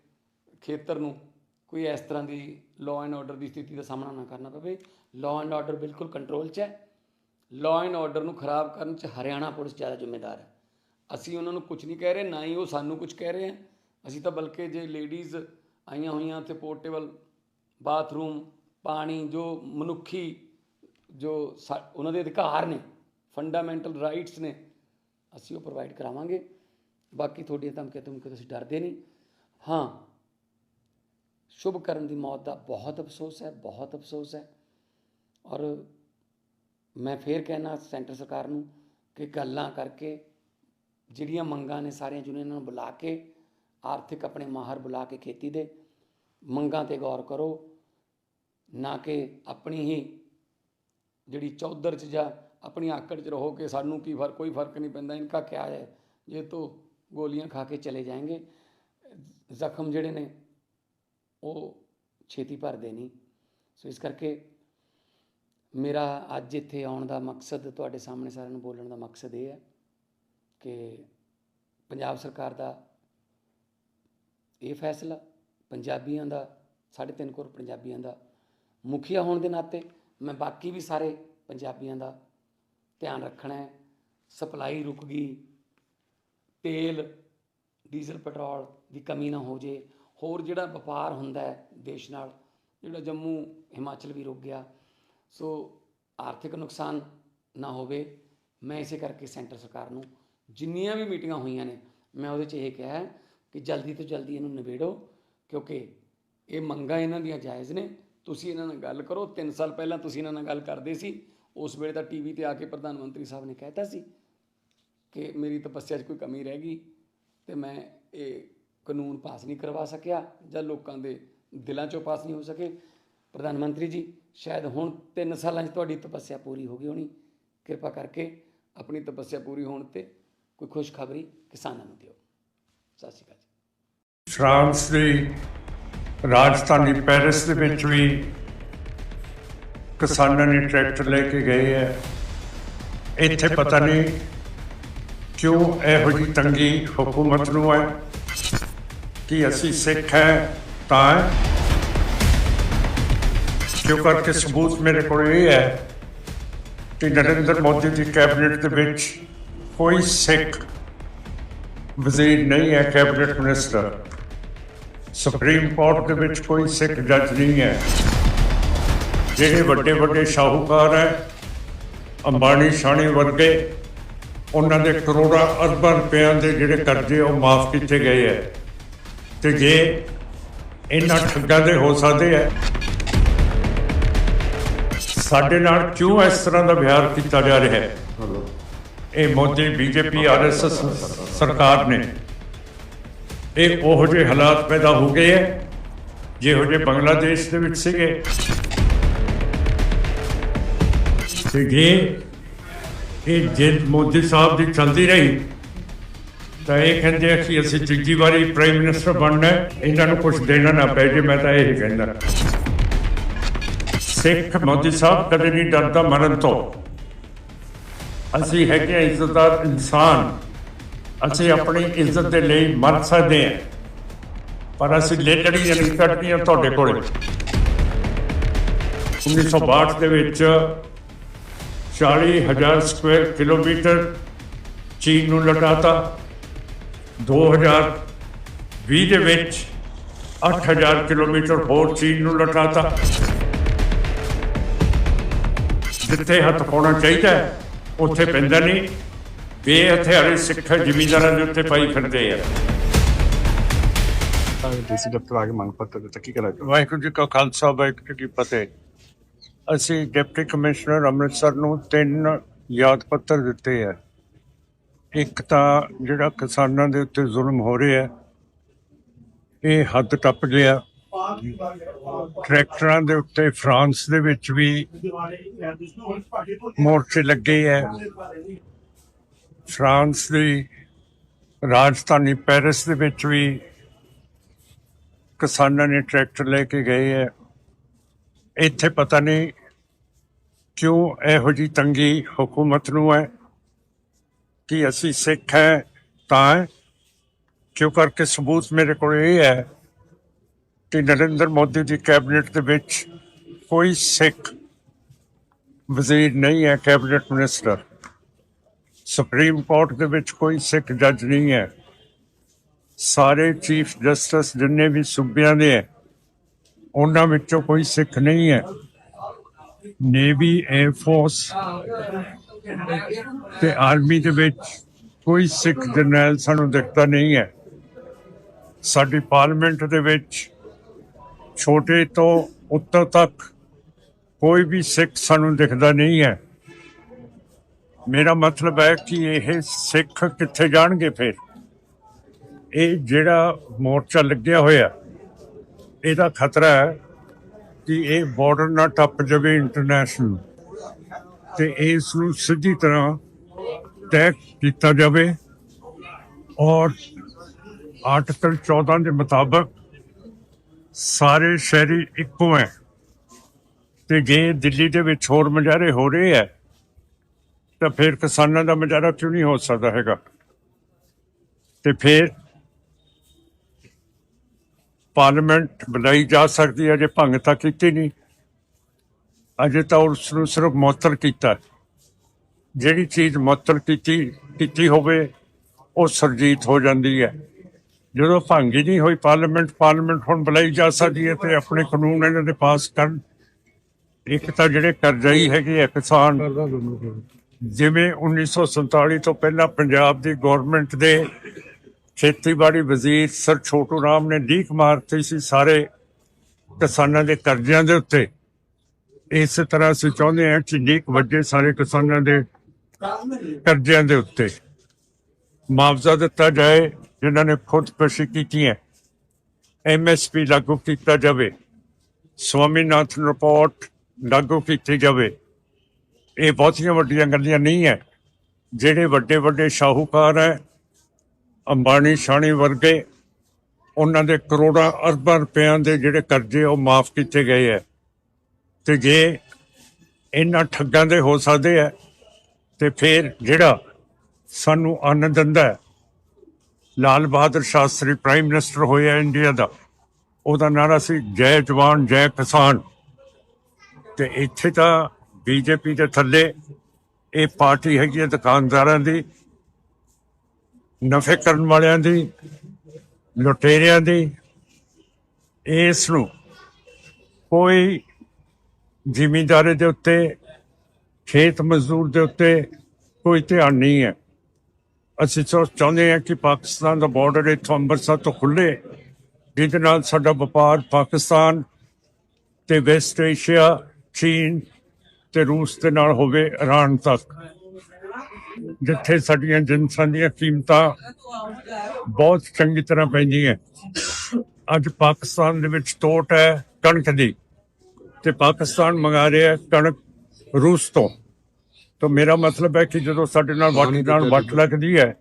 ਖੇਤਰ ਨੂੰ ਕੋਈ ਇਸ ਤਰ੍ਹਾਂ ਦੀ ਲਾਅ ਐਂਡ ਆਰਡਰ ਦੀ ਸਥਿਤੀ ਦਾ ਸਾਹਮਣਾ ਨਾ ਕਰਨਾ ਪਵੇ। ਲਾਅ ਐਂਡ ਆਰਡਰ ਬਿਲਕੁਲ ਕੰਟਰੋਲ 'ਚ ਹੈ। ਲਾਅ ਐਂਡ ਆਰਡਰ ਨੂੰ ਖਰਾਬ ਕਰਨ 'ਚ ਹਰਿਆਣਾ ਪੁਲਿਸ ਜ਼ਿਆਦਾ ਜ਼ਿੰਮੇਦਾਰ ਹੈ। ਅਸੀਂ ਉਹਨਾਂ ਨੂੰ ਕੁਝ ਨਹੀਂ ਕਹਿ ਰਹੇ, ਨਾ ਹੀ ਉਹ ਸਾਨੂੰ ਕੁਝ ਕਹਿ ਰਹੇ ਆ ਅਸੀਂ ਤਾਂ ਬਲਕਿ ਜੇ ਲੇਡੀਜ਼ ਆਈਆਂ ਹੋਈਆਂ ਉੱਥੇ ਪੋਰਟੇਬਲ ਬਾਥਰੂਮ ਪਾਣੀ, ਜੋ ਮਨੁੱਖੀ ਜੋ ਸਾ- ਉਹਨਾਂ ਦੇ ਅਧਿਕਾਰ ਨੇ ਫੰਡਾਮੈਂਟਲ ਰਾਈਟਸ ਨੇ, ਅਸੀਂ ਉਹ ਪ੍ਰੋਵਾਈਡ ਕਰਾਵਾਂਗੇ। ਬਾਕੀ ਤੁਹਾਡੀਆਂ ਧਮਕੀਆਂ ਤੋਂ ਤੁਸੀਂ ਡਰਦੇ ਨਹੀਂ। ਹਾਂ ਸ਼ੁਭ ਕਰਨ ਦੀ ਮੌਤ ਦਾ ਬਹੁਤ ਅਫਸੋਸ ਹੈ, ਬਹੁਤ ਅਫਸੋਸ ਹੈ। ਔਰ ਮੈਂ ਫੇਰ ਕਹਿਣਾ ਸੈਂਟਰ ਸਰਕਾਰ ਨੂੰ ਕਿ ਗੱਲਾਂ ਕਰਕੇ, ਜਿਹੜੀਆਂ ਮੰਗਾਂ ਨੇ ਸਾਰੀਆਂ ਯੂਨੀਅਨਾਂ ਨੂੰ ਬੁਲਾ ਕੇ, ਆਰਥਿਕ ਆਪਣੇ ਮਾਹਰ ਬੁਲਾ ਕੇ ਖੇਤੀ ਦੇ, ਮੰਗਾਂ ਤੇ ਗੌਰ ਕਰੋ। ਨਾ ਕਿ ਆਪਣੀ ਹੀ ਜਿਹੜੀ ਚੌਧਰ ਚ ਜਾਂ ਆਪਣੀ ਆਕੜ ਚ ਰਹੋ ਕਿ ਸਾਨੂੰ ਕੀ ਫ਼ਰਕ, ਕੋਈ ਫ਼ਰਕ ਨਹੀਂ ਪੈਂਦਾ, ਇਨਕਾ ਕਿਆ ਹੈ? ਜੇ ਤੋ ਗੋਲੀਆਂ ਖਾ ਕੇ ਚਲੇ ਜਾएंगे ਜ਼ਖਮ ਜਿਹੜੇ ਨੇ, ਉਹ ਛੇਤੀ ਭਰਦੇ ਨਹੀਂ। ਸੋ ਇਸ ਕਰਕੇ ਮੇਰਾ ਅੱਜ ਇੱਥੇ ਆਉਣ ਦਾ ਮਕਸਦ, ਤੁਹਾਡੇ ਸਾਹਮਣੇ ਸਾਰਿਆਂ ਨੂੰ ਬੋਲਣ ਦਾ ਮਕਸਦ ਇਹ ਹੈ ਕਿ ਪੰਜਾਬ ਸਰਕਾਰ ਦਾ ਇਹ ਫੈਸਲਾ, ਪੰਜਾਬੀਆਂ ਦਾ, ਸਾਢੇ ਤਿੰਨ ਕਰੋੜ ਪੰਜਾਬੀਆਂ ਦਾ ਮੁਖੀਆ ਹੋਣ ਦੇ ਨਾਤੇ ਮੈਂ ਬਾਕੀ ਵੀ ਸਾਰੇ ਪੰਜਾਬੀਆਂ ਦਾ ਧਿਆਨ ਰੱਖਣਾ ਹੈ। ਸਪਲਾਈ ਰੁਕ ਗਈ, ਤੇਲ, ਡੀਜ਼ਲ, ਪੈਟਰੋਲ ਦੀ ਕਮੀ ਨਾ ਹੋ ਜੇ। ਹੋਰ ਜਿਹੜਾ ਵਪਾਰ ਹੁੰਦਾ ਹੈ ਦੇਸ਼ ਨਾਲ, ਜਿਹੜਾ ਜੰਮੂ ਹਿਮਾਚਲ ਵੀ ਰੁਕ ਗਿਆ, ਸੋ ਆਰਥਿਕ ਨੁਕਸਾਨ ਨਾ ਹੋਵੇ। ਮੈਂ ਇਸੇ ਕਰਕੇ ਸੈਂਟਰ ਸਰਕਾਰ ਨੂੰ ਜਿੰਨੀਆਂ ਵੀ ਮੀਟਿੰਗਾਂ ਹੋਈਆਂ ਨੇ, ਮੈਂ ਉਹਦੇ 'ਚ ਇਹ ਕਿਹਾ ਹੈ ਕਿ ਜਲਦੀ ਤੋਂ ਜਲਦੀ ਇਹਨੂੰ ਨਿਬੇੜੋ, ਕਿਉਂਕਿ ਇਹ ਮੰਗਾਂ ਇਹਨਾਂ ਦੀਆਂ ਜਾਇਜ਼ ਨੇ। ਤੁਸੀਂ ਇਹਨਾਂ ਨਾਲ ਗੱਲ ਕਰੋ। 3 ਸਾਲ ਪਹਿਲਾਂ ਤੁਸੀਂ ਇਹਨਾਂ ਨਾਲ ਗੱਲ ਕਰਦੇ ਸੀ। ਉਸ ਵੇਲੇ ਤਾਂ ਟੀਵੀ ਤੇ ਆ ਕੇ ਪ੍ਰਧਾਨ ਮੰਤਰੀ ਸਾਹਿਬ ਨੇ ਕਹਿਤਾ ਸੀ ਕਿ ਮੇਰੀ ਤਪੱਸਿਆ 'ਚ ਕੋਈ ਕਮੀ ਰਹਿ ਗਈ ਤੇ ਮੈਂ ਇਹ ਕਾਨੂੰਨ ਪਾਸ ਨਹੀਂ ਕਰਵਾ ਸਕਿਆ ਜਾਂ ਲੋਕਾਂ ਦੇ ਦਿਲਾਂ 'ਚੋਂ ਪਾਸ ਨਹੀਂ ਹੋ ਸਕੇ। ਪ੍ਰਧਾਨ ਮੰਤਰੀ ਜੀ, ਸ਼ਾਇਦ ਹੁਣ 3 ਸਾਲਾਂ 'ਚ ਤੁਹਾਡੀ ਤਪੱਸਿਆ ਪੂਰੀ ਹੋ ਗਈ ਹੋਣੀ। ਕਿਰਪਾ ਕਰਕੇ ਆਪਣੀ ਤਪੱਸਿਆ ਪੂਰੀ ਹੋਣ ਤੇ ਕੋਈ ਖੁਸ਼ਖਬਰੀ ਕਿਸਾਨਾਂ ਨੂੰ ਦਿਓ। ਸਤਿ ਸ਼੍ਰੀ ਅਕਾਲ ਜੀ। ਫਰਾਂਸ ਰਾਜਧਾਨੀ ਪੈਰਿਸ ਦੇ ਵਿੱਚ ਵੀ ਕਿਸਾਨਾਂ ਨੇ ਟਰੈਕਟਰ ਲੈ ਕੇ ਗਏ ਹੈ। ਇੱਥੇ ਪਤਾ ਨਹੀਂ ਕਿਉਂ ਇਹੋ ਜਿਹੀ ਤੰਗੀ ਹਕੂਮਤ ਨੂੰ ਹੈ ਕਿ ਅਸੀਂ ਸਿੱਖ ਹੈ ਤਾਂ ਕਿਉਂ ਕਰਕੇ ਸਬੂਤ ਮੇਰੇ ਕੋਲ ਇਹ ਹੈ ਕਿ ਨਰਿੰਦਰ ਮੋਦੀ ਦੀ ਕੈਬਨਿਟ ਦੇ ਵਿੱਚ ਕੋਈ ਸਿੱਖ ਵਜ਼ੀਰ ਨਹੀਂ ਹੈ, ਕੈਬਨਿਟ ਮਿਨਿਸਟਰ। ਸੁਪਰੀਮ ਕੋਰਟ ਦੇ ਵਿੱਚ ਕੋਈ ਸਿੱਖ ਜੱਜ ਨਹੀਂ ਹੈ। ਜਿਹੜੇ ਵੱਡੇ ਵੱਡੇ ਸ਼ਾਹੂਕਾਰ ਹੈ, ਅੰਬਾਨੀ ਸ਼ਾਣੀ ਵਰਗੇ, ਉਹਨਾਂ ਦੇ ਕਰੋੜਾਂ ਅਰਬਾਂ ਰੁਪਇਆਂ ਦੇ ਜਿਹੜੇ ਕਰਜ਼ੇ ਉਹ ਮਾਫ ਕੀਤੇ ਗਏ ਹੈ। ਤੇ ਜੇ ਇਹਨਾਂ ਠੱਗਾਂ ਦੇ ਹੋ ਸਕਦੇ ਹੈ, ਸਾਡੇ ਨਾਲ ਕਿਉਂ ਇਸ ਤਰ੍ਹਾਂ ਦਾ ਵਿਹਾਰ ਕੀਤਾ ਜਾ ਰਿਹਾ ਹੈ? ਇਹ ਮੋਦੀ, ਬੀਜੇਪੀ ਆਰਐਸਐਸ ਸਰਕਾਰ ਨੇ ਇਹ ਉਹੋ ਜਿਹੇ ਹਾਲਾਤ ਪੈਦਾ ਹੋ ਗਏ ਹੈ, ਜਿਹੋ ਜਿਹੇ ਬੰਗਲਾਦੇਸ਼ ਦੇ ਵਿੱਚ ਸੀਗੇ। ਸੀਗੇ ਇਹ ਜੇ ਮੋਦੀ ਸਾਹਿਬ ਦੀ ਚਲਦੀ ਰਹੀ, ਤਾਂ ਇਹ ਕਹਿੰਦੇ ਕਿ ਅਸੀਂ ਤੀਜੀ ਵਾਰੀ ਪ੍ਰਾਈਮ ਮਿਨਿਸਟਰ ਬਣਨਾ ਇਹਨਾਂ ਨੂੰ ਕੁਝ ਦੇਣਾ ਨਾ ਪੈ ਜੇ, ਮੈਂ ਤਾਂ ਇਹ ਕਹਿੰਦਾ। ਸਿੱਖ ਮੋਦੀ ਸਾਹਿਬ ਕਦੇ ਨਹੀਂ ਡਰਦਾ ਮਰਨ ਤੋਂ। ਅਸੀਂ ਹੈਗੇ ਹਾਂ ਇੱਜ਼ਤਦਾਰ ਇਨਸਾਨ। ਅਸੀਂ ਆਪਣੀ ਇੱਜ਼ਤ ਦੇ ਲਈ ਮਰ ਸਕਦੇ ਹਾਂ। ਪਰ ਅਸੀਂ ਲੇਟੜੀਆਂ ਨਹੀਂ ਕੱਢਦੀਆਂ ਤੁਹਾਡੇ ਕੋਲੇ। 1962 ਦੇ ਵਿੱਚ 40000 ਸਕੁਅਰ ਕਿਲੋਮੀਟਰ ਚੀਨ ਨੂੰ ਲਟਾਤਾ। 2020 ਦੇ ਵਿੱਚ 8000 ਕਿਲੋਮੀਟਰ ਹੋਰ ਚੀਨ ਨੂੰ ਲਟਾਤਾ। ਜਿੱਥੇ ਹੱਥ ਪਾਉਣਾ ਚਾਹੀਦਾ ਉੱਥੇ ਪੈਂਦਾ ਨਹੀਂ। ਬੇਹਥਿਆਰੇ ਸਿੱਖ ਜ਼ਿਮੀਂਦਾਰਾਂ ਦੇ ਉੱਤੇ ਪਾਈ ਫਿਰਦੇ ਆ ਡੀਸੀ ਦਫ਼ਤਰ ਆ ਕੇ ਮੰਗ ਪੱਤਰ ਦਿੱਤਾ ਕੀ ਕਰਾਂ ਵਾਹਿਗੁਰੂ ਜੀ ਕਾ ਖਾਲਸਾ ਵਾਹਿਗੁਰੂ ਜੀ ਕੀ ਫਤਿਹ ਅਸੀਂ ਡਿਪਟੀ ਕਮਿਸ਼ਨਰ ਅੰਮ੍ਰਿਤਸਰ ਨੂੰ ਤਿੰਨ ਯਾਦ ਪੱਤਰ ਦਿੱਤੇ ਆ। ਇੱਕ ਤਾਂ ਜਿਹੜਾ ਕਿਸਾਨਾਂ ਦੇ ਉੱਤੇ ਜ਼ੁਲਮ ਹੋ ਰਿਹਾ ਹੈ ਇਹ ਹੱਦ ਟੱਪ ਗਿਆ। ਟਰੈਕਟਰਾਂ ਦੇ ਉੱਤੇ ਫਰਾਂਸ ਦੇ ਵਿੱਚ ਵੀ ਮੋਰਚੇ ਲੱਗੇ ਹੈ ਫਰਾਂਸ ਦੀ ਰਾਜਧਾਨੀ ਪੈਰਿਸ ਦੇ ਵਿੱਚ ਵੀ ਕਿਸਾਨਾਂ ਨੇ ਟਰੈਕਟਰ ਲੈ ਕੇ ਗਏ ਹੈ ਇੱਥੇ ਪਤਾ ਨਹੀਂ ਕਿਉਂ ਇਹੋ ਜਿਹੀ ਤੰਗੀ ਹਕੂਮਤ ਨੂੰ ਹੈ ਕਿ ਅਸੀਂ ਸਿੱਖ ਹੈ ਤਾਂ ਕਿਉਂ ਕਰਕੇ ਸਬੂਤ ਮੇਰੇ ਕੋਲ ਇਹ ਹੈ ਕਿ ਨਰਿੰਦਰ ਮੋਦੀ ਦੀ ਕੈਬਨਿਟ ਦੇ ਵਿੱਚ ਕੋਈ ਸਿੱਖ ਵਜ਼ੀਰ ਨਹੀਂ ਹੈ ਕੈਬਨਿਟ ਮਿਨਿਸਟਰ। ਸੁਪਰੀਮ ਕੋਰਟ ਦੇ ਵਿੱਚ ਕੋਈ ਸਿੱਖ ਜੱਜ ਨਹੀਂ ਹੈ। ਸਾਰੇ ਚੀਫ ਜਸਟਿਸ ਜਿੰਨੇ ਵੀ ਸੂਬਿਆਂ ਦੇ ਹੈ, ਉਹਨਾਂ ਵਿੱਚੋਂ ਕੋਈ ਸਿੱਖ ਨਹੀਂ ਹੈ। ਨੇਵੀ 에ਅਰ ਫੋਰਸ ਤੇ ਆਰਮੀ ਦੇ ਵਿੱਚ ਕੋਈ ਸਿੱਖ ਜਰਨੈਲ ਸਾਨੂੰ ਦਿਖਦਾ ਨਹੀਂ ਹੈ। ਸਾਡੀ ਪਾਰਲੀਮੈਂਟ ਦੇ ਵਿੱਚ ਛੋਟੇ ਤੋਂ ਉੱਤਰ ਤੱਕ ਕੋਈ ਵੀ ਸਿੱਖ ਸਾਨੂੰ ਦਿਖਦਾ ਨਹੀਂ ਹੈ। ਮੇਰਾ ਮਤਲਬ ਹੈ ਕਿ ਇਹ ਸਿੱਖ ਕਿੱਥੇ ਜਾਣਗੇ ਫਿਰ? ਇਹ ਜਿਹੜਾ ਮੋਰਚਾ ਲੱਗਿਆ ਹੋਇਆ, ਇਹਦਾ ਖਤਰਾ ਹੈ ਕਿ ਇਹ ਬਾਰਡਰ ਨਾ ਟੱਪ ਜਾਵੇ ਇੰਟਰਨੈਸ਼ਨਲ ਤੇ ਇਸ ਨੂੰ ਸਿੱਧੀ ਤਰ੍ਹਾਂ ਤੈਅ ਕੀਤਾ ਜਾਵੇ ਔਰ ਆਰਟੀਕਲ 14 ਦੇ ਮੁਤਾਬਕ ਸਾਰੇ ਸ਼ਹਿਰੀ ਇੱਕੋ ਹੈ ਤੇ ਜੇ ਦਿੱਲੀ ਦੇ ਵਿੱਚ ਹੋਰ ਮੁਜ਼ਾਹਰੇ ਹੋ ਰਹੇ ਹੈ ਤਾਂ ਫਿਰ ਕਿਸਾਨਾਂ ਦਾ ਮੁਜ਼ਾਹਰਾ ਕਿਉਂ ਨਹੀਂ ਹੋ ਸਕਦਾ ਹੈਗਾ? ਤੇ ਫਿਰ ਪਾਰਲੀਮੈਂਟ ਬੁਲਾਈ ਜਾ ਸਕਦੀ ਹੈ ਜੇ ਭੰਗ ਤਾਂ ਕੀਤੀ ਨਹੀਂ। ਅਜੇ ਤਾਂ ਉਸ ਨੂੰ ਸਿਰਫ ਮੁਅੱਤਲ ਕੀਤਾ। ਜਿਹੜੀ ਚੀਜ਼ ਮੁਅੱਤਲ ਕੀਤੀ ਕੀਤੀ ਹੋਵੇ, ਉਹ ਸਰਜੀਤ ਹੋ ਜਾਂਦੀ ਹੈ। ਜਦੋਂ ਭੰਗ ਹੀ ਨਹੀਂ ਹੋਈ, ਪਾਰਲੀਮੈਂਟ ਪਾਰਲੀਮੈਂਟ ਹੁਣ ਬੁਲਾਈ ਜਾ ਸਕਦੀ ਹੈ ਤੇ ਆਪਣੇ ਕਾਨੂੰਨ ਇਹਨਾਂ ਦੇ ਪਾਸ ਕਰਨ। ਇੱਕ ਤਾਂ ਜਿਹੜੇ ਕਰਜ਼ਾਈ ਹੈਗੇ ਆ ਕਿਸਾਨ ਜਿਵੇਂ 1947 ਤੋਂ ਪਹਿਲਾਂ ਪੰਜਾਬ ਦੀ ਗਵਰਨਮੈਂਟ ਦੇ ਖੇਤੀਬਾੜੀ ਵਜ਼ੀਰ ਸਰ ਛੋਟੂ ਰਾਮ ਨੇ ਲੀਕ ਮਾਰਤੀ ਸੀ ਸਾਰੇ ਕਿਸਾਨਾਂ ਦੇ ਕਰਜ਼ਿਆਂ ਦੇ ਉੱਤੇ। ਇਸ ਤਰ੍ਹਾਂ ਅਸੀਂ ਚਾਹੁੰਦੇ ਹਾਂ ਕਿ ਲੀਕ ਵੱਜੇ ਸਾਰੇ ਕਿਸਾਨਾਂ ਦੇ ਕਰਜ਼ਿਆਂ ਦੇ ਉੱਤੇ। ਮੁਆਵਜ਼ਾ ਦਿੱਤਾ ਜਾਏ, ਜਿਨ੍ਹਾਂ ਨੇ ਖੁਦਕੁਸ਼ੀ ਕੀਤੀ ਹੈ। ਐਮਐਸਪੀ ਲਾਗੂ ਕੀਤਾ ਜਾਵੇ। ਸਵਾਮੀਨਾਥਨ ਰਿਪੋਰਟ ਲਾਗੂ ਕੀਤੀ ਜਾਵੇ। ਇਹ ਬਹੁਤੀਆਂ ਵੱਡੀਆਂ ਗੱਲਾਂ ਨਹੀਂ ਹੈ। ਜਿਹੜੇ ਵੱਡੇ ਵੱਡੇ ਸ਼ਾਹੂਕਾਰ ਹੈ, ਅੰਬਾਨੀ ਸ਼ਾਨੀ ਵਰਗੇ, ਉਹਨਾਂ ਦੇ ਕਰੋੜਾਂ ਅਰਬਾਂ ਰੁਪਇਆਂ ਦੇ ਜਿਹੜੇ ਕਰਜ਼ੇ ਉਹ ਮਾਫ ਕੀਤੇ ਗਏ ਹੈ। ਤੇ ਜੇ ਇਹਨਾਂ ਠੱਗਾਂ ਦੇ ਹੋ ਸਕਦੇ ਹੈ, ਤੇ ਫਿਰ ਜਿਹੜਾ ਸਾਨੂੰ ਆਨੰਦ ਦਿੰਦਾ ਲਾਲ ਬਹਾਦਰ ਸ਼ਾਸਤਰੀ ਪ੍ਰਾਈਮ ਮਿਨਿਸਟਰ ਹੋਇਆ ਇੰਡੀਆ ਦਾ, ਉਹਦਾ ਨਾਰਾ ਸੀ ਜੈ ਜਵਾਨ, ਜੈ ਕਿਸਾਨ। ਤੇ ਇੱਥੇ ਤਾਂ ਬੀਜੇਪੀ ਦੇ ਥੱਲੇ ਇਹ ਪਾਰਟੀ ਹੈਗੀ ਹੈ ਦੁਕਾਨਦਾਰਾਂ ਦੀ, ਨਫੇ ਕਰਨ ਵਾਲਿਆਂ ਦੀ, ਲੁਟੇਰਿਆਂ ਦੀ, ਇਸ ਨੂੰ ਕੋਈ ਜ਼ਿਮੀਂਦਾਰੇ ਦੇ ਉੱਤੇ, ਖੇਤ ਮਜ਼ਦੂਰ ਦੇ ਉੱਤੇ ਕੋਈ ਧਿਆਨ ਨਹੀਂ ਹੈ। ਅਸੀਂ ਸੋ ਚਾਹੁੰਦੇ ਹਾਂ ਕਿ ਪਾਕਿਸਤਾਨ ਦਾ ਬਾਰਡਰ ਇੱਥੋਂ ਅੰਮ੍ਰਿਤਸਰ ਤੋਂ ਖੁੱਲੇ ਜਿਹਦੇ ਨਾਲ ਸਾਡਾ ਵਪਾਰ ਪਾਕਿਸਤਾਨ ਤੇ ਵੈਸਟ ਏਸ਼ੀਆ ਚੀਨ ਤੇ ਰੂਸ ਦੇ ਨਾਲ ਹੋਵੇ ਇਰਾਨ ਤੱਕ। ਜਿੱਥੇ ਸਾਡੀਆਂ ਜਿੰਸਾਂ ਦੀਆਂ ਕੀਮਤਾਂ ਬਹੁਤ ਚੰਗੀ ਤਰ੍ਹਾਂ ਪੈਂਦੀਆਂ। ਅੱਜ ਪਾਕਿਸਤਾਨ ਦੇ ਵਿੱਚ ਟੋਟ ਹੈ ਕਣਕ ਦੀ ਤੇ ਪਾਕਿਸਤਾਨ ਮੰਗਾ ਰਿਹਾ ਕਣਕ ਰੂਸ ਤੋਂ। ਤਾਂ ਮੇਰਾ ਮਤਲਬ ਹੈ ਕਿ ਜਦੋਂ ਸਾਡੇ ਨਾਲ ਵੱਟ ਨਾਲ ਵੱਟ ਲੱਗਦੀ ਹੈ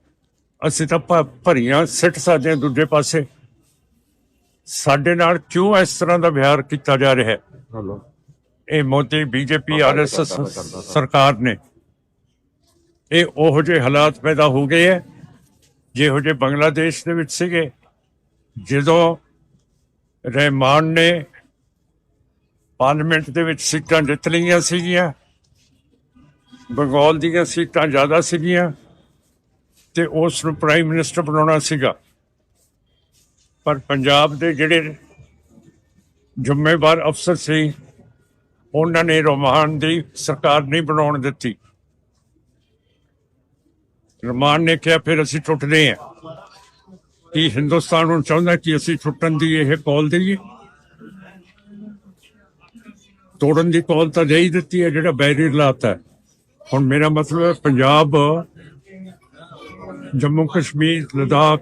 ਅਸੀਂ ਤਾਂ ਭਰੀਆਂ ਸਿੱਟ ਸਕਦੇ ਹਾਂ ਦੂਜੇ ਪਾਸੇ। ਸਾਡੇ ਨਾਲ ਕਿਉਂ ਇਸ ਤਰ੍ਹਾਂ ਦਾ ਵਿਹਾਰ ਕੀਤਾ ਜਾ ਰਿਹਾ ਹੈ? ਹਲੋ। ਇਹ ਮੋਦੀ ਬੀਜੇਪੀ ਆਰਐਸਐਸ ਸਰਕਾਰ ਨੇ। ਇਹ ਉਹੋ ਜਿਹੇ ਹਾਲਾਤ ਪੈਦਾ ਹੋ ਗਏ ਹੈ ਜਿਹੋ ਜਿਹੇ ਬੰਗਲਾਦੇਸ਼ ਦੇ ਵਿੱਚ ਸੀਗੇ ਜਦੋਂ ਰਹਿਮਾਨ ਨੇ ਪਾਰਲੀਮੈਂਟ ਦੇ ਵਿੱਚ ਸੀਟਾਂ ਜਿੱਤ ਲਈਆਂ ਸੀਗੀਆਂ ਬੰਗਾਲ ਦੀਆਂ ਸੀਟਾਂ ਜ਼ਿਆਦਾ ਸੀਗੀਆਂ ਤੇ ਉਸ ਨੂੰ ਪ੍ਰਾਈਮ ਮਿਨਿਸਟਰ ਬਣਾਉਣਾ ਸੀਗਾ। ਪਰ ਪੰਜਾਬ ਦੇ ਜਿਹੜੇ ਜ਼ਿੰਮੇਵਾਰ ਅਫਸਰ ਸੀ ਉਹਨਾਂ ਨੇ ਰੋਮਾਨ ਦੀ ਸਰਕਾਰ ਨਹੀਂ ਬਣਾਉਣ ਦਿੱਤੀ। ਰੋਮਾਨ ਨੇ ਕਿਹਾ, ਫਿਰ ਅਸੀਂ ਟੁੱਟਦੇ ਹਾਂ। ਕੀ ਹਿੰਦੁਸਤਾਨ ਨੂੰ ਚਾਹੁੰਦਾ ਕਿ ਅਸੀਂ ਟੁੱਟਣ ਦੀ ਇਹ ਕਾਲ ਦੇਈਏ? ਤੋੜਨ ਦੀ ਕਾਲ ਤਾਂ ਦੇ ਹੀ ਦਿੱਤੀ ਹੈ, ਜਿਹੜਾ ਬੈਰੀਅਰ ਲਾਤਾ ਹੈ। ਹੁਣ ਮੇਰਾ ਮਤਲਬ ਹੈ, ਪੰਜਾਬ, ਜੰਮੂ ਕਸ਼ਮੀਰ, ਲਦਾਖ,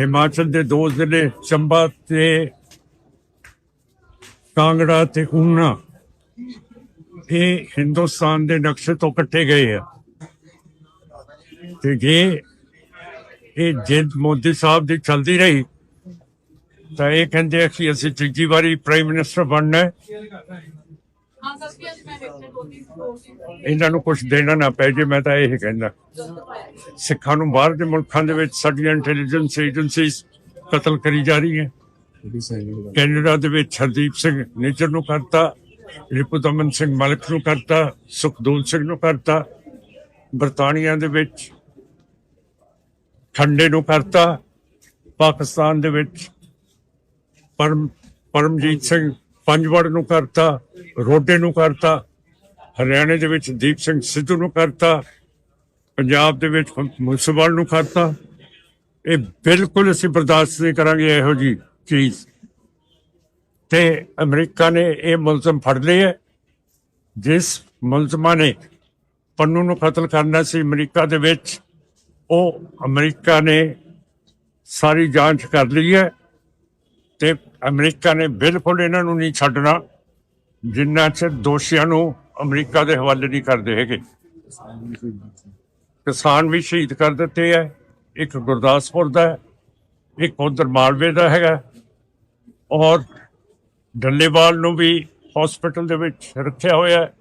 ਹਿਮਾਚਲ ਦੇ ਦੋ ਜ਼ਿਲ੍ਹੇ, ਚੰਬਾ ਤੇ ਕਾਂਗੜਾ ਤੇ ਊਨਾ ਇਹ ਹਿੰਦੁਸਤਾਨ ਦੇ ਨਕਸ਼ੇ ਤੋਂ ਕੱਟੇ ਗਏ ਆ। ਤੇ ਜੇ ਇਹ ਜਿੱਦ ਮੋਦੀ ਸਾਹਿਬ ਦੀ ਚਲਦੀ ਰਹੀ ਤਾਂ ਇਹ ਕਹਿੰਦੇ ਆ ਕਿ ਅਸੀਂ ਤੀਜੀ ਵਾਰੀ ਪ੍ਰਾਈਮ ਮਿਨਿਸਟਰ ਬਣਨਾ ਹੈ। ਇਹਨਾਂ ਨੂੰ ਕੁਝ ਦੇਣਾ ਨਾ ਪੈ ਜੇ ਮੈਂ ਤਾਂ ਇਹ ਕਹਿੰਦਾ। ਸਿੱਖਾਂ ਨੂੰ ਬਾਹਰ ਦੇ ਮੁਲਕਾਂ ਦੇ ਵਿੱਚ ਸਾਡੀਆਂ ਇੰਟੈਲੀਜੈਂਸ ਏਜੰਸੀਜ਼ ਕਤਲ ਕਰੀ ਜਾ ਰਹੀ ਹੈ ਕੈਨੇਡਾ ਦੇ ਵਿੱਚ ਹਰਦੀਪ ਸਿੰਘ ਨਿੱਜਰ ਨੂੰ ਕਰਤਾ ਰਿਪੁਦਮਨ ਸਿੰਘ ਮਲਕ ਨੂੰ ਕਰਤਾ, ਸੁਖਦੂਲ ਸਿੰਘ ਨੂੰ ਕਰਤਾ, ਬਰਤਾਨੀਆ ਦੇ ਵਿੱਚ ਖੰਡੇ ਨੂੰ ਕਰਤਾ, ਪਾਕਿਸਤਾਨ ਦੇ ਵਿੱਚ ਪਰਮ, ਪਰਮਜੀਤ ਸਿੰਘ ਪੰਜਵੜ ਨੂੰ ਕਰਤਾ, ਰੋਡੇ ਨੂੰ ਕਰਤਾ, ਹਰਿਆਣੇ ਦੇ ਵਿੱਚ ਦੀਪ ਸਿੰਘ ਸਿੱਧੂ ਨੂੰ ਕਰਤਾ, ਪੰਜਾਬ ਦੇ ਵਿੱਚ ਮੁਸਲਮਾਨ ਨੂੰ ਕਰਤਾ। ਇਹ ਬਿਲਕੁਲ ਅਸੀਂ ਬਰਦਾਸ਼ਤ ਨਹੀਂ ਕਰਾਂਗੇ, ਇਹੋ ਜੀ ਚੀਜ਼। ਤੇ ਅਮਰੀਕਾ ਨੇ ਇਹ ਮੁਲਜ਼ਮ ਫੜ ਲਏ ਹੈ। ਜਿਸ ਮੁਲਜ਼ਮਾਂ ਨੇ ਪੰਨੂ ਨੂੰ ਕਤਲ ਕਰਨਾ ਸੀ ਅਮਰੀਕਾ ਦੇ ਵਿੱਚ, ਉਹ ਅਮਰੀਕਾ ਨੇ ਸਾਰੀ ਜਾਂਚ ਕਰ ਲਈ ਹੈ ਤੇ ਅਮਰੀਕਾ ਨੇ ਬਿਲਕੁਲ ਇਹਨਾਂ ਨੂੰ ਨਹੀਂ ਛੱਡਣਾ, ਜਿੰਨਾ ਚਿਰ ਦੋਸ਼ੀਆਂ ਨੂੰ ਅਮਰੀਕਾ ਦੇ ਹਵਾਲੇ ਨਹੀਂ ਕਰਦੇ ਹੈਗੇ। ਕਿਸਾਨ ਵੀ ਸ਼ਹੀਦ ਕਰ ਦਿੱਤੇ ਹੈ। ਇੱਕ ਗੁਰਦਾਸਪੁਰ ਦਾ ਇੱਕ ਉਧਰ ਮਾਲਵੇ ਦਾ ਹੈਗਾ। ਔਰ ਡੱਲੇਵਾਲ ਨੂੰ ਵੀ ਹਸਪੀਟਲ ਦੇ ਵਿੱਚ ਰੱਖਿਆ ਹੋਇਆ ਹੈ।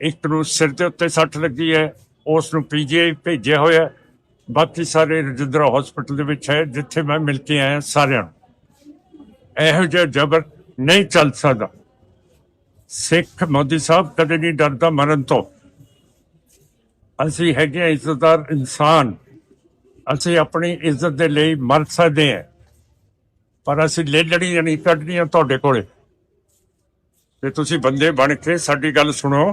ਇੱਕ ਨੂੰ ਸਿਰ ਦੇ ਉੱਤੇ ਸੱਟ ਲੱਗੀ ਹੈ, ਉਸ ਨੂੰ ਪੀਜੀਆਈ ਭੇਜਿਆ ਹੋਇਆ ਹੈ। ਬਾਕੀ ਸਾਰੇ ਰਜਿੰਦਰਾ ਹਸਪੀਟਲ ਦੇ ਵਿੱਚ ਹੈ, ਜਿੱਥੇ ਮੈਂ ਮਿਲ ਕੇ ਆਇਆ ਸਾਰਿਆਂ ਨੂੰ। ਇਹੋ ਜਿਹਾ ਜ਼ਬਰ ਨਹੀਂ ਚੱਲ ਸਕਦਾ। ਸਿੱਖ ਮੋਦੀ ਸਾਹਿਬ ਕਦੇ ਨਹੀਂ ਡਰਦਾ ਮਰਨ ਤੋਂ। ਅਸੀਂ ਹੈਗੇ ਹਾਂ ਇੱਜ਼ਤਦਾਰ ਇਨਸਾਨ। ਅਸੀਂ ਆਪਣੀ ਇੱਜ਼ਤ ਦੇ ਲਈ ਮਰ ਸਕਦੇ ਹਾਂ। ਪਰ ਅਸੀਂ ਲੇਲੜੀਆਂ ਨਹੀਂ ਕੱਢਣੀਆਂ ਤੁਹਾਡੇ ਕੋਲੇ। ਤੇ ਤੁਸੀਂ ਬੰਦੇ ਬਣ ਕੇ ਸਾਡੀ ਗੱਲ ਸੁਣੋ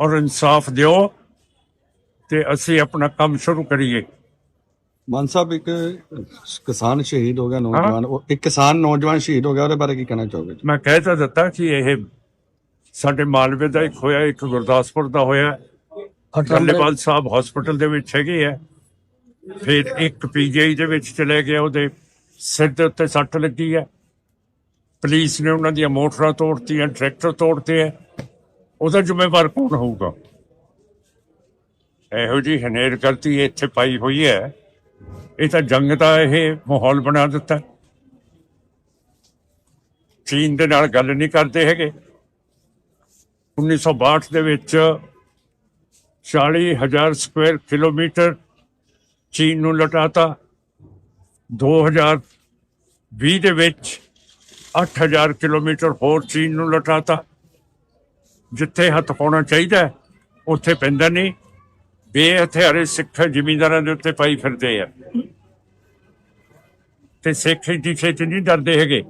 ਔਰ ਇਨਸਾਫ ਦਿਓ ਤੇ ਅਸੀਂ ਆਪਣਾ ਕੰਮ ਸ਼ੁਰੂ ਕਰੀਏ। ਮਾਨ ਸਾਹਿਬ ਇੱਕ ਕਿਸਾਨ ਸ਼ਹੀਦ ਹੋ ਗਿਆ ਨੌਜਵਾਨ। ਉਹ ਇੱਕ ਕਿਸਾਨ ਨੌਜਵਾਨ ਸ਼ਹੀਦ ਹੋ ਗਿਆ ਉਹਦੇ ਬਾਰੇ ਕੀ ਕਹਿਣਾ ਚਾਹੋਗੇ ਮੈਂ ਕਹਿ ਤਾਂ ਦਿੱਤਾ ਕਿ ਇਹ ਸਾਡੇ ਮਾਲਵੇ ਦਾ ਇੱਕ ਹੋਇਆ ਇੱਕ ਗੁਰਦਾਸਪੁਰ ਦਾ ਹੋਇਆ। ਟੱਲੇਵਾਲ ਸਾਹਿਬ ਹਸਪੀਟਲ ਦੇ ਵਿੱਚ ਹੈਗੇ ਆ। ਫਿਰ ਇੱਕ ਪੀਜੀਆਈ ਦੇ ਵਿੱਚ ਚਲੇ ਗਿਆ ਉਹਦੇ। ਸਿਰ ਦੇ ਉੱਤੇ ਸੱਟ ਲੱਗੀ ਹੈ। ਪੁਲਿਸ ਨੇ ਉਹਨਾਂ ਦੀਆਂ ਮੋਟਰਾਂ ਤੋੜਤੀਆਂ, ਟਰੈਕਟਰ ਤੋੜਤੇ ਹੈ। ਉਹਦਾ ਜ਼ਿੰਮੇਵਾਰ ਕੌਣ ਹੋਊਗਾ? ਇਹੋ ਜੀ ਹਨੇਰ ਕਰਤੀ ਇੱਥੇ ਪਾਈ ਹੋਈ ਹੈ। ਇਹ ਤਾਂ ਜੰਗ ਦਾ ਇਹ ਮਾਹੌਲ ਬਣਾ ਦਿੱਤਾ। ਚੀਨ ਦੇ ਨਾਲ ਗੱਲ ਨਹੀਂ ਕਰਦੇ ਹੈਗੇ। 1962 ਦੇ ਵਿੱਚ 40000 ਸਕੁਅਰ ਕਿਲੋਮੀਟਰ ਚੀਨ ਨੂੰ ਲਟਾਤਾ। 2020 ਦੇ ਵਿੱਚ 8000 ਕਿਲੋਮੀਟਰ ਹੋਰ ਚੀਨ ਨੂੰ ਲਟਾਤਾ। ਜਿੱਥੇ ਹੱਥ ਪਾਉਣਾ ਚਾਹੀਦਾ ਉੱਥੇ ਪੈਂਦਾ ਨਹੀਂ। ਬੇਹਥਿਆਰੇ ਸਿੱਖ ਜ਼ਿਮੀਂਦਾਰਾਂ ਦੇ ਉੱਤੇ ਪਾਈ ਫਿਰਦੇ ਆ। ਤੇ ਸਿੱਖ ਦੀ ਛੇਤੀ ਨਹੀਂ ਡਰਦੇ ਹੈਗੇ।